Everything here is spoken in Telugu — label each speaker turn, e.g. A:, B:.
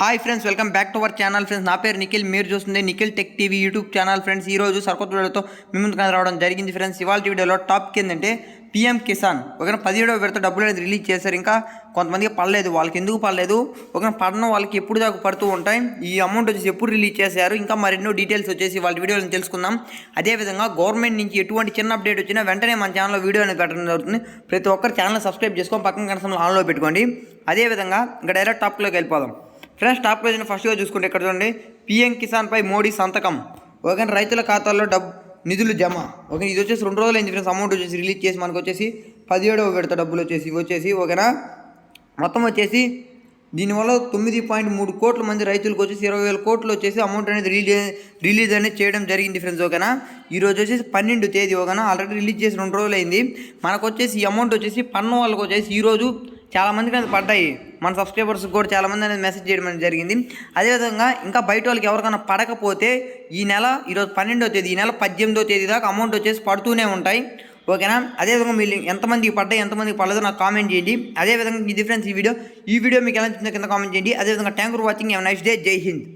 A: Hi friends welcome back to our channel friends నా పేరు నిఖిల్. మీరు చూస్తుంది Nikhil tech TV YouTube channel friends ఈ రోజు వీడియోతో మీ ముందుకు రావడం జరిగింది ఫ్రెండ్స్ ఇవాళ వీడియోలో టాపిక్ ఏంటంటే పీఎం కిసాన్ ఒక పదిహేడవ విడత డబ్బులు అనేది రిలీజ్ చేశారు ఇంకా కొంతమందికి పడలేదు వాళ్ళకి ఎందుకు పడలేదు? ఒక పడడం వాళ్ళకి ఎప్పుడు దాకా పడుతూ ఉంటాయి? ఈ అమౌంట్ వచ్చేసి ఎప్పుడు రిలీజ్ చేశారు? ఇంకా మరెన్నో డీటెయిల్స్ వచ్చేసి వాళ్ళ వీడియోలను తెలుసుకుందాం. అదేవిధంగా గవర్నమెంట్ నుంచి ఎటువంటి చిన్న అప్డేట్ వచ్చినా వెంటనే మన ఛానల్లో వీడియో అనేది పెట్టడం జరుగుతుంది. ప్రతి ఒక్కరు ఛానల్ సబ్స్క్రైబ్ చేసుకొని పక్కన కనసంలో ఆన్లో పెట్టుకోండి. అదేవిధంగా ఇంకా డైరెక్ట్ టాపిక్లోకి వెళ్ళిపోదాం. ఫ్రెండ్స్ టాప్ పేజీని ఫస్ట్గా చూసుకుంటే ఇక్కడ చూడండి. పీఎం కిసాన్పై మోడీ సంతకం. ఓకే రైతుల ఖాతాల్లో డబ్బు నిధులు జమ. ఓకే ఇది వచ్చేసి రెండు రోజులు అయింది ఫ్రెండ్స్ అమౌంట్ వచ్చేసి రిలీజ్ చేసి మనకు వచ్చేసి పదిహేడవ విడత డబ్బులు వచ్చేసి ఇవి వచ్చేసి ఓకేనా? మొత్తం వచ్చేసి దీనివల్ల తొమ్మిది పాయింట్ మూడు కోట్ల మంది రైతులకు వచ్చేసి ఇరవై వేల కోట్లు వచ్చేసి అమౌంట్ అనేది రిలీజ్ రిలీజ్ అనేది చేయడం జరిగింది ఫ్రెండ్స్ ఓకేనా? ఈ రోజు వచ్చేసి పన్నెండు తేదీ ఓకేనా? ఆల్రెడీ రిలీజ్ చేసి రెండు రోజులు అయింది. మనకు వచ్చేసి ఈ అమౌంట్ వచ్చేసి పన్ను వాళ్ళకి వచ్చేసి ఈరోజు చాలా మందికి అనేది పడ్డాయి. మన సబ్స్క్రైబర్స్ కూడా చాలామంది అనేది మెసేజ్ చేయడం అనేది జరిగింది. అదేవిధంగా ఇంకా బయట వాళ్ళకి ఎవరికైనా పడకపోతే ఈ నెల ఈరోజు పన్నెండో తేదీ ఈ నెల పద్దెనిమిదో తేదీ దాకా అమౌంట్ వచ్చేసి పడుతూనే ఉంటాయి. ఓకేనా? అదేవిధంగా మీరు ఎంతమందికి పడ్డాయి ఎంతమందికి పడలేదో నాకు కామెంట్ చేయండి. అదేవిధంగా ఈ డిఫరెన్స్ ఈ వీడియో ఈ వీడియో మీకు ఎలా నచ్చిందో కింద కామెంట్ చేయండి. అదేవిధంగా thank for watching nice day జై హింద్